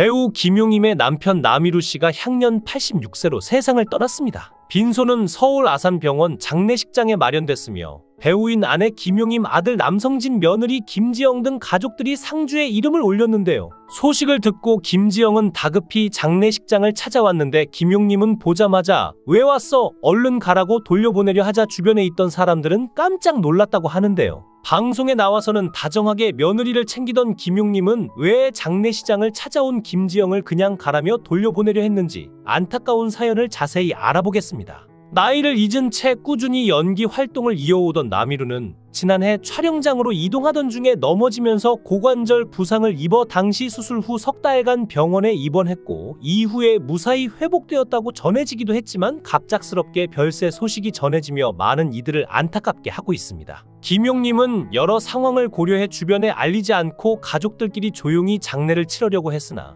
배우 김용임의 남편 남이루 씨가 향년 86세로 세상을 떠났습니다. 빈소는 서울 아산병원 장례식장에 마련됐으며 배우인 아내 김용임 아들 남성진 며느리 김지영 등 가족들이 상주에 이름을 올렸는데요. 소식을 듣고 김지영은 다급히 장례식장을 찾아왔는데 김용님은 보자마자 왜 왔어? 얼른 가라고 돌려보내려 하자 주변에 있던 사람들은 깜짝 놀랐다고 하는데요. 방송에 나와서는 다정하게 며느리를 챙기던 김용님은 왜 장례식장을 찾아온 김지영을 그냥 가라며 돌려보내려 했는지 안타까운 사연을 자세히 알아보겠습니다. 나이를 잊은 채 꾸준히 연기 활동을 이어오던 남이루는 지난해 촬영장으로 이동하던 중에 넘어지면서 고관절 부상을 입어 당시 수술 후 석 달간 병원에 입원했고 이후에 무사히 회복되었다고 전해지기도 했지만 갑작스럽게 별세 소식이 전해지며 많은 이들을 안타깝게 하고 있습니다. 김용님은 여러 상황을 고려해 주변에 알리지 않고 가족들끼리 조용히 장례를 치르려고 했으나